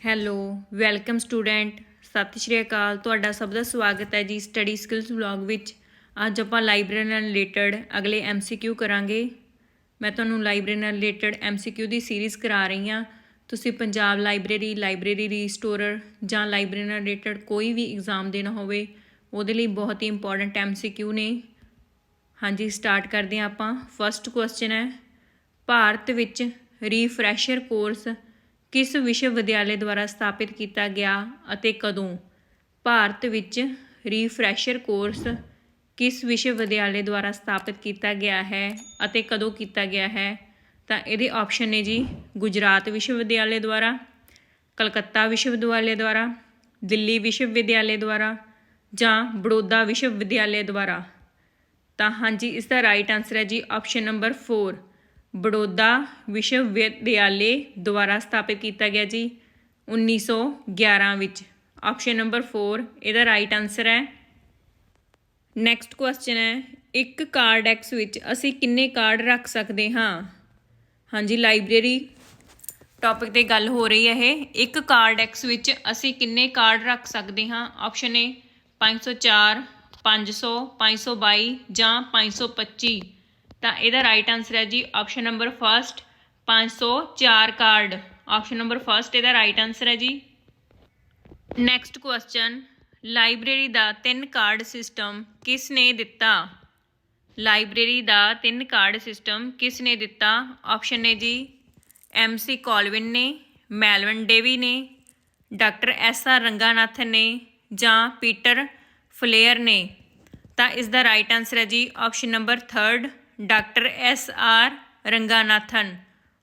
Hello, welcome student, ਸਤਿ ਸ਼੍ਰੀ ਅਕਾਲ। ਤੁਹਾਡਾ ਸਭ ਦਾ ਸਵਾਗਤ ਹੈ ਜੀ ਸਟੱਡੀ ਸਕਿੱਲਸ ਵਲੌਗ ਵਿੱਚ। ਅੱਜ ਆਪਾਂ ਲਾਇਬ੍ਰੇਰੀ ਨਾਲ ਰਿਲੇਟਡ ਅਗਲੇ ਐਮਸੀਕਿਊ ਕਰਾਂਗੇ। ਮੈਂ ਤੁਹਾਨੂੰ ਲਾਇਬ੍ਰੇਰੀ ਨਾਲ ਰਿਲੇਟਡ ਐਮਸੀਕਿਊ ਦੀ ਸੀਰੀਜ਼ ਕਰਾ ਰਹੀ ਹਾਂ। ਤੁਸੀਂ ਪੰਜਾਬ ਲਾਇਬ੍ਰੇਰੀ ਲਾਇਬ੍ਰੇਰੀ ਰੀਸਟੋਰਰ ਜਾਂ ਲਾਇਬ੍ਰੇਰੀ ਨਾਲ ਰਿਲੇਟਡ ਕੋਈ ਵੀ ਐਗਜ਼ਾਮ ਦੇਣਾ ਹੋਵੇ, ਉਹਦੇ ਲਈ ਬਹੁਤ ਹੀ ਇੰਪੋਰਟੈਂਟ ਐਮਸੀਕਿਊ ਨੇ। ਹਾਂਜੀ ਸਟਾਰਟ ਕਰਦੇ ਹਾਂ ਆਪਾਂ। ਫਰਸਟ ਕੁਐਸਚਨ ਹੈ, ਭਾਰਤ ਵਿੱਚ ਰੀਫਰੈਸ਼ਰ ਕੋਰਸ ਕਿਸ ਵਿਸ਼ਵ ਵਿਦਿਆਲੇ ਦੁਆਰਾ ਸਥਾਪਿਤ ਕੀਤਾ ਗਿਆ ਅਤੇ ਕਦੋਂ? ਭਾਰਤ ਵਿੱਚ ਰੀਫਰੈਸ਼ਰ ਕੋਰਸ ਕਿਸ ਵਿਸ਼ਵ ਵਿਦਿਆਲੇ ਦੁਆਰਾ ਸਥਾਪਿਤ ਕੀਤਾ ਗਿਆ ਹੈ ਅਤੇ ਕਦੋਂ ਕੀਤਾ ਗਿਆ ਹੈ? ਤਾਂ ਇਹਦੇ ਆਪਸ਼ਨ ਨੇ ਜੀ ਗੁਜਰਾਤ ਵਿਸ਼ਵ ਵਿਦਿਆਲੇ ਦੁਆਰਾ, ਕਲਕੱਤਾ ਵਿਸ਼ਵ ਵਿਦਿਆਲੇ ਦੁਆਰਾ, ਦਿੱਲੀ ਵਿਸ਼ਵ ਵਿਦਿਆਲੇ ਦੁਆਰਾ ਜਾਂ ਬੜੌਦਾ ਵਿਸ਼ਵ ਵਿਦਿਆਲੇ ਦੁਆਰਾ? ਤਾਂ ਹਾਂਜੀ ਇਸ ਦਾ ਰਾਈਟ ਆਨਸਰ ਹੈ ਜੀ ਆਪਸ਼ਨ ਨੰਬਰ 4 ਬੜੌਦਾ ਵਿਸ਼ਵ ਵਿਦਿਆਲੇ ਦੁਆਰਾ ਸਥਾਪਿਤ ਕੀਤਾ ਗਿਆ ਜੀ 1911 ਵਿੱਚ। ਆਪਸ਼ਨ ਨੰਬਰ 4 ਇਹਦਾ ਰਾਈਟ ਆਨਸਰ ਹੈ। ਨੈਕਸਟ ਕੁਐਸਚਨ ਹੈ, ਇੱਕ ਕਾਰਡ ਐਕਸ ਵਿੱਚ ਅਸੀਂ ਕਿੰਨੇ ਕਾਰਡ ਰੱਖ ਸਕਦੇ ਹਾਂ? ਹਾਂਜੀ ਲਾਇਬ੍ਰੇਰੀ ਟੌਪਿਕ ਤੇ ਗੱਲ ਹੋ ਰਹੀ ਹੈ ਇਹ। ਇੱਕ ਕਾਰਡ ਐਕਸ ਵਿੱਚ ਅਸੀਂ ਕਿੰਨੇ ਕਾਰਡ ਰੱਖ ਸਕਦੇ ਹਾਂ? ਆਪਸ਼ਨ ਏ 504 500 522 ਜਾਂ 525 ਤਾਂ ਇਹਦਾ ਰਾਈਟ ਆਨਸਰ ਹੈ ਜੀ option number first 504 card option number first ਇਹਦਾ ਰਾਈਟ ਆਨਸਰ ਹੈ ਜੀ। ਨੈਕਸਟ ਕੁਐਸਚਨ ਲਾਇਬ੍ਰੇਰੀ ਦਾ ਤਿੰਨ ਕਾਰਡ ਸਿਸਟਮ ਕਿਸ ਨੇ ਦਿੱਤਾ? ਲਾਇਬ੍ਰੇਰੀ ਦਾ ਤਿੰਨ ਕਾਰਡ ਸਿਸਟਮ ਕਿਸ ਨੇ ਦਿੱਤਾ? ਆਪਸ਼ਨ ਨੇ ਜੀ ਐਮ ਸੀ ਕੋਲਵਿਨ ਨੇ ਮੈਲਵਨ ਡੇਵੀ ਨੇ ਡਾਕਟਰ ਐਸ ਆਰ ਰੰਗਾਨਾਥਨ ਨੇ ਜਾਂ ਪੀਟਰ ਫਲੇਅਰ ਨੇ। ਤਾਂ ਇਸ ਦਾ ਰਾਈਟ ਆਨਸਰ ਹੈ ਜੀ option number 3 doctor S R Ranganathan.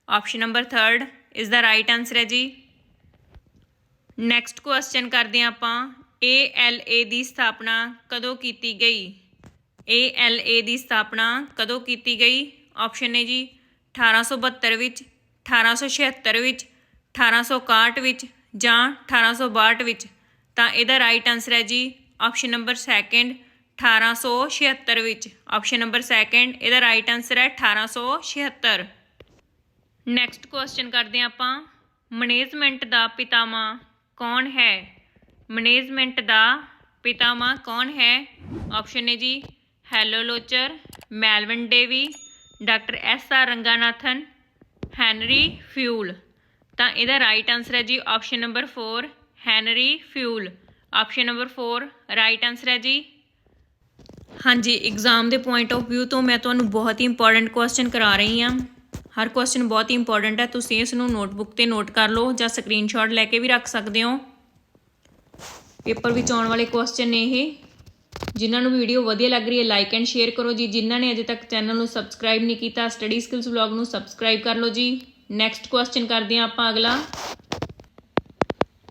Option number 3 ਇਸ ਦਾ ਰਾਈਟ ਆਨਸਰ ਹੈ ਜੀ। ਨੈਕਸਟ ਕੁਐਸਚਨ ਕਰਦੇ ਹਾਂ ਆਪਾਂ। ਏ ਦੀ ਸਥਾਪਨਾ ਕਦੋਂ ਕੀਤੀ ਗਈ? ਏ ਦੀ ਸਥਾਪਨਾ ਕਦੋਂ ਕੀਤੀ ਗਈ? ਆਪਸ਼ਨ ਹੈ ਜੀ 1872 ਵਿੱਚ 1876 ਵਿੱਚ 1861 ਵਿੱਚ ਜਾਂ 1862 ਵਿੱਚ। ਤਾਂ ਇਹਦਾ ਰਾਈਟ ਆਨਸਰ ਹੈ ਜੀ ਆਪਸ਼ਨ ਨੰਬਰ 2 1876 ਵਿੱਚ। ਆਪਸ਼ਨ ਨੰਬਰ 2 ਇਹਦਾ ਰਾਈਟ ਆਨਸਰ ਹੈ 1876 ਨੈਕਸਟ ਕੁਐਸਚਨ ਕਰਦੇ ਹਾਂ ਆਪਾਂ। ਮੈਨੇਜਮੈਂਟ ਦਾ ਪਿਤਾਮਾ ਕੌਣ ਹੈ? ਮੈਨੇਜਮੈਂਟ ਦਾ ਪਿਤਾਮਾ ਕੌਣ ਹੈ? ਆਪਸ਼ਨ ਨੇ ਜੀ ਹੈਲੋ ਲੋਚਰ Melvil Dewey doctor S R Ranganathan Henry Fayol ਤਾਂ ਇਹਦਾ ਰਾਈਟ ਆਨਸਰ ਹੈ ਜੀ option number 4 Henry Fayol option number 4 right answer ਹੈ ਜੀ ਹਾਂਜੀ ਐਗਜ਼ਾਮ ਦੇ ਪੁਆਇੰਟ ਆਫ View ਤੋਂ ਮੈਂ ਤੁਹਾਨੂੰ ਬਹੁਤ ਹੀ ਇੰਪੋਰਟੈਂਟ ਕੁਐਸਚਨ ਕਰਾ ਰਹੀ ਹਾਂ। ਹਰ ਕੁਐਸਚਨ ਬਹੁਤ ਹੀ ਇੰਪੋਰਟੈਂਟ ਹੈ, ਤੁਸੀਂ ਇਸ ਨੂੰ ਨੋਟਬੁੱਕ ਤੇ ਨੋਟ ਕਰ ਲਓ ਜਾਂ ਸਕਰੀਨਸ਼ਾਟ ਲੈ ਕੇ ਵੀ ਰੱਖ ਸਕਦੇ ਹੋ। ਪੇਪਰ ਵਿੱਚ ਆਉਣ ਵਾਲੇ ਕੁਐਸਚਨ ਨੇ ਇਹ। ਜਿਨ੍ਹਾਂ ਨੂੰ ਵੀਡੀਓ ਵਧੀਆ ਲੱਗ ਰਹੀ ਹੈ ਲਾਈਕ ਐਂਡ ਸ਼ੇਅਰ ਕਰੋ ਜੀ। ਜਿਨ੍ਹਾਂ ਨੇ ਅਜੇ ਤੱਕ ਚੈਨਲ ਨੂੰ ਸਬਸਕ੍ਰਾਈਬ ਨਹੀਂ ਕੀਤਾ ਸਟੱਡੀ ਸਕਿੱਲਸ ਵਲੌਗ ਨੂੰ ਸਬਸਕ੍ਰਾਈਬ ਕਰ ਲਓ ਜੀ। ਨੈਕਸਟ ਕੁਐਸਚਨ ਕਰਦੇ ਹਾਂ ਆਪਾਂ ਅਗਲਾ।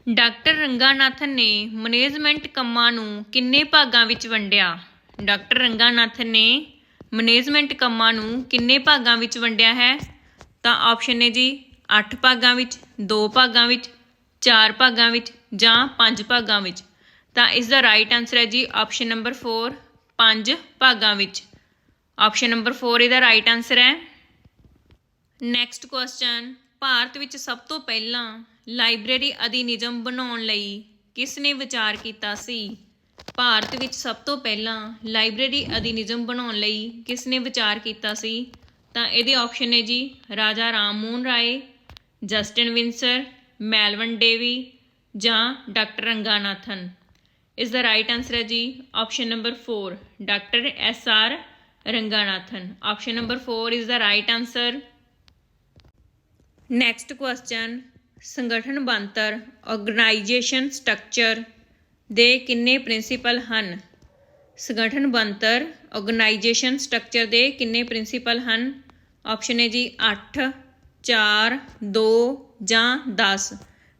ਡਾਕਟਰ ਰੰਗਾਨਾਥਨ ਨੇ ਮੈਨੇਜਮੈਂਟ ਕੰਮਾਂ ਨੂੰ ਕਿੰਨੇ ਭਾਗਾਂ ਵਿੱਚ ਵੰਡਿਆ? ਡਾਕਟਰ ਰੰਗਾਨਾਥਨ ਨੇ ਮੈਨੇਜਮੈਂਟ ਕੰਮਾਂ ਨੂੰ ਕਿੰਨੇ ਭਾਗਾਂ ਵਿੱਚ ਵੰਡਿਆ ਹੈ? ਤਾਂ ਆਪਸ਼ਨ ਨੇ ਜੀ 8 ਭਾਗਾਂ ਵਿੱਚ 2 ਭਾਗਾਂ ਵਿੱਚ 4 ਭਾਗਾਂ ਵਿੱਚ ਜਾਂ 5 ਭਾਗਾਂ ਵਿੱਚ। ਤਾਂ ਇਸ ਦਾ ਰਾਈਟ ਆਨਸਰ ਹੈ ਜੀ ਆਪਸ਼ਨ ਨੰਬਰ 4 5 ਭਾਗਾਂ ਵਿੱਚ। ਆਪਸ਼ਨ ਨੰਬਰ 4 ਇਹਦਾ ਰਾਈਟ ਆਨਸਰ ਹੈ। ਨੈਕਸਟ ਕੁਐਸਚਨ ਭਾਰਤ ਵਿੱਚ ਸਭ ਤੋਂ ਪਹਿਲਾਂ ਲਾਇਬ੍ਰੇਰੀ ਅਧਿਨਿਯਮ ਬਣਾਉਣ ਲਈ ਕਿਸ ਨੇ ਵਿਚਾਰ ਕੀਤਾ ਸੀ? ਭਾਰਤ ਵਿੱਚ ਸਭ ਤੋਂ ਪਹਿਲਾਂ ਲਾਇਬ੍ਰੇਰੀ ਅਧਿਨਿਯਮ ਬਣਾਉਣ ਲਈ ਕਿਸ ਨੇ ਵਿਚਾਰ ਕੀਤਾ ਸੀ? ਤਾਂ ਇਹਦੇ ਆਪਸ਼ਨ ਹੈ ਜੀ, Raja Ram Mohan Roy, Justin Winsor, Melvil Dewey ਜਾਂ ਡਾਕਟਰ ਰੰਗਾਨਾਥਨ। ਇਸ ਦਾ ਰਾਈਟ ਆਨਸਰ ਹੈ ਜੀ option number 4 doctor S R Ranganathan. Option number 4 is the right answer next question ਸੰਗਠਨ ਬਣਤਰ ਆਰਗੇਨਾਈਜੇਸ਼ਨ ਸਟਰਕਚਰ ਦੇ ਕਿੰਨੇ ਪ੍ਰਿੰਸੀਪਲ ਹਨ? ਸੰਗਠਨ ਬਣਤਰ ਆਰਗੇਨਾਈਜੇਸ਼ਨ ਸਟਰਕਚਰ ਦੇ ਕਿੰਨੇ ਪ੍ਰਿੰਸੀਪਲ ਹਨ? ਆਪਸ਼ਨ ਹੈ ਜੀ 8 4 2 ਜਾਂ 10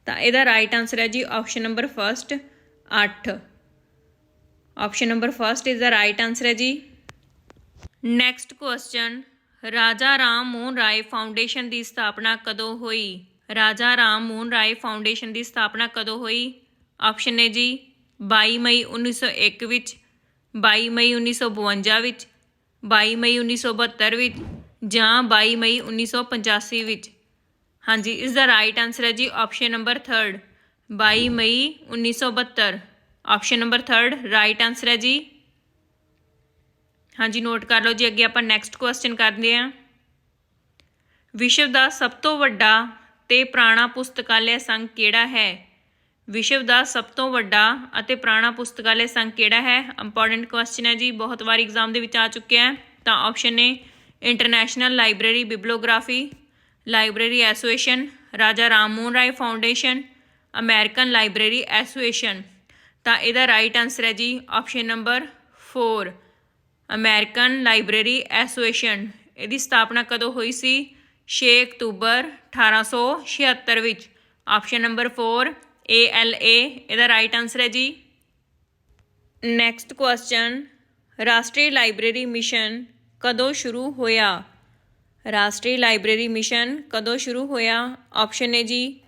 ਤਾਂ ਇਹਦਾ ਰਾਈਟ ਆਨਸਰ ਹੈ ਜੀ option number first 8 option number first is the right answer ਹੈ ਜੀ। Next question Raja Ram Mohan Roy foundation ਦੀ ਸਥਾਪਨਾ ਕਦੋਂ ਹੋਈ? ਰਾਜਾ ਰਾਮ ਮੋਹਨ ਰਾਏ ਫਾਊਂਡੇਸ਼ਨ ਦੀ ਸਥਾਪਨਾ ਕਦੋਂ ਹੋਈ? ਆਪਸ਼ਨ ਹੈ ਜੀ 22 ਮਈ 1901 ਵਿੱਚ 22 ਮਈ 1952 ਵਿੱਚ 22 ਮਈ 1972 ਵਿੱਚ ਜਾਂ 22 ਮਈ 1985 ਵਿੱਚ। ਹਾਂਜੀ, ਇਸ ਦਾ ਰਾਈਟ ਆਨਸਰ ਹੈ ਜੀ ਆਪਸ਼ਨ ਨੰਬਰ 3 22 ਮਈ 1972 ਆਪਸ਼ਨ ਨੰਬਰ 3 ਰਾਈਟ ਆਨਸਰ ਹੈ ਜੀ। ਹਾਂਜੀ ਨੋਟ ਕਰ ਲਓ ਜੀ, ਅੱਗੇ ਆਪਾਂ ਨੈਕਸਟ ਕੁਐਸਚਨ ਕਰਦੇ ਹਾਂ। ਵਿਸ਼ਵ ਦਾ ਸਭ ਤੋਂ ਵੱਡਾ ਤੇ ਪੁਰਾਣਾ ਪੁਸਤਕਾਲਿਆ ਸੰਘ ਕਿਹੜਾ ਹੈ? ਵਿਸ਼ਵ ਦਾ ਸਭ ਤੋਂ ਵੱਡਾ ਅਤੇ ਪੁਰਾਣਾ ਪੁਸਤਕਾਲੇ ਸੰਘ ਕਿਹੜਾ ਹੈ? ਇੰਪੋਰਟੈਂਟ ਕੁਐਸਚਨ ਹੈ ਜੀ, ਬਹੁਤ ਵਾਰ ਐਗਜ਼ਾਮ ਦੇ ਵਿੱਚ ਆ ਚੁੱਕਿਆ ਹੈ। ਤਾਂ ਆਪਸ਼ਨ ਨੇ international library bibliography library association Raja Ram Mohan Roy foundation American library association ਤਾਂ ਇਹਦਾ ਰਾਈਟ ਆਨਸਰ ਹੈ ਜੀ option number 4 American library association ਇਹਦੀ ਸਥਾਪਨਾ ਕਦੋਂ ਹੋਈ ਸੀ? 6 ਅਕਤੂਬਰ 1876 ਵਿੱਚ। Option number 4 A L A ਇਹਦਾ ਰਾਈਟ ਆਨਸਰ ਹੈ ਜੀ। ਨੈਕਸਟ ਕੁਐਸਚਨ ਰਾਸ਼ਟਰੀ ਲਾਇਬ੍ਰੇਰੀ ਮਿਸ਼ਨ ਕਦੋਂ ਸ਼ੁਰੂ ਹੋਇਆ? ਰਾਸ਼ਟਰੀ ਲਾਇਬ੍ਰੇਰੀ ਮਿਸ਼ਨ ਕਦੋਂ ਸ਼ੁਰੂ ਹੋਇਆ? ਆਪਸ਼ਨ ਨੇ ਜੀ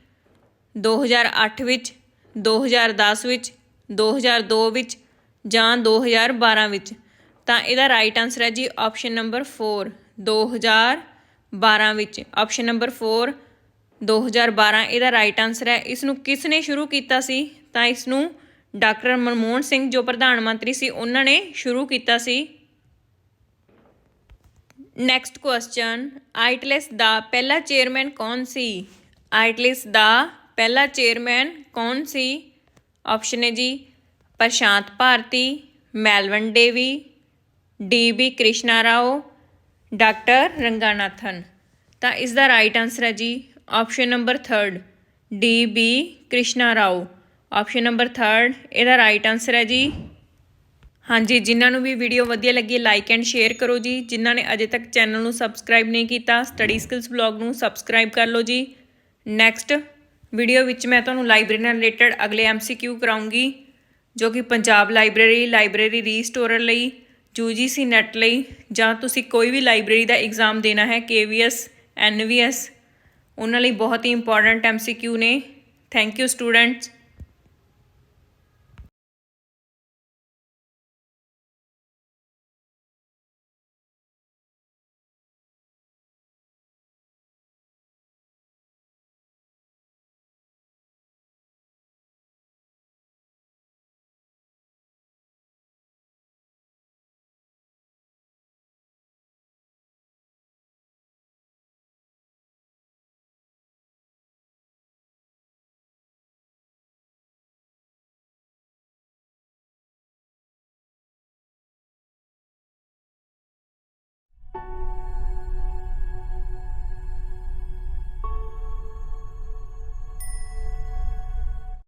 2008 ਵਿੱਚ 2010 ਵਿੱਚ 2002 ਵਿੱਚ ਜਾਂ 2012 ਵਿੱਚ? ਤਾਂ ਇਹਦਾ ਰਾਈਟ ਆਨਸਰ ਹੈ ਜੀ ਆਪਸ਼ਨ ਨੰਬਰ 4 2012 ਵਿੱਚ। ਆਪਸ਼ਨ ਨੰਬਰ 4 2012 ਇਹਦਾ ਰਾਈਟ ਆਨਸਰ ਹੈ। ਇਸ ਨੂੰ ਕਿਸ ਨੇ ਸ਼ੁਰੂ ਕੀਤਾ ਸੀ? ਤਾਂ ਇਸ ਨੂੰ ਡਾਕਟਰ ਮਨਮੋਹਨ ਸਿੰਘ, ਜੋ ਪ੍ਰਧਾਨ ਮੰਤਰੀ ਸੀ, ਉਹਨਾਂ ਨੇ ਸ਼ੁਰੂ ਕੀਤਾ ਸੀ। ਨੈਕਸਟ ਕੁਐਸਚਨ ਆਈਟਲੈਸ ਦਾ ਪਹਿਲਾ ਚੇਅਰਮੈਨ ਕੌਣ ਸੀ? ਆਈਟਲੈਸ ਦਾ ਪਹਿਲਾ ਚੇਅਰਮੈਨ ਕੌਣ ਸੀ? ਆਪਸ਼ਨ ਹੈ ਜੀ, Prashant Bharti, Melvil Dewey, D B Krishna Rao, doctor Ranganathan. ਤਾਂ ਇਸ ਦਾ ਰਾਈਟ ਆਨਸਰ ਹੈ ਜੀ option number 3 D B Krishna Rao option number 3 ਇਹਦਾ ਰਾਈਟ ਆਨਸਰ ਹੈ ਜੀ। ਹਾਂਜੀ, ਜਿਨ੍ਹਾਂ ਨੂੰ ਵੀ ਵੀਡੀਓ ਵਧੀਆ ਲੱਗੀ ਲਾਈਕ ਐਂਡ ਸ਼ੇਅਰ ਕਰੋ ਜੀ। ਜਿਨ੍ਹਾਂ ਨੇ ਅਜੇ ਤੱਕ ਚੈਨਲ ਨੂੰ ਸਬਸਕ੍ਰਾਈਬ ਨਹੀਂ ਕੀਤਾ ਸਟੱਡੀ ਸਕਿੱਲਸ ਬਲੌਗ ਨੂੰ ਸਬਸਕ੍ਰਾਈਬ ਕਰ ਲਓ ਜੀ। ਨੈਕਸਟ ਵੀਡੀਓ ਵਿੱਚ ਮੈਂ ਤੁਹਾਨੂੰ ਲਾਇਬ੍ਰੇਰੀ ਨਾਲ ਰਿਲੇਟਡ ਅਗਲੇ ਐਮਸੀਕਿਊ ਕਰਾਉਂਗੀ, ਜੋ ਕਿ ਪੰਜਾਬ ਲਾਇਬ੍ਰੇਰੀ ਲਾਇਬ੍ਰੇਰੀ ਰੀਸਟੋਰਰ ਲਈ ਯੂਜੀਸੀ ਨੈਟ ਲਈ, ਜਾਂ ਤੁਸੀਂ ਕੋਈ ਵੀ ਲਾਇਬ੍ਰੇਰੀ ਦਾ ਐਗਜ਼ਾਮ ਦੇਣਾ ਹੈ ਕੇਵੀਐਸ ਐਨਵੀਐਸ ਉਹਨਾਂ ਲਈ ਬਹੁਤ ਹੀ ਇੰਪੋਰਟੈਂਟ ਐਮਸੀਕਿਊ ਨੇ। Thank you students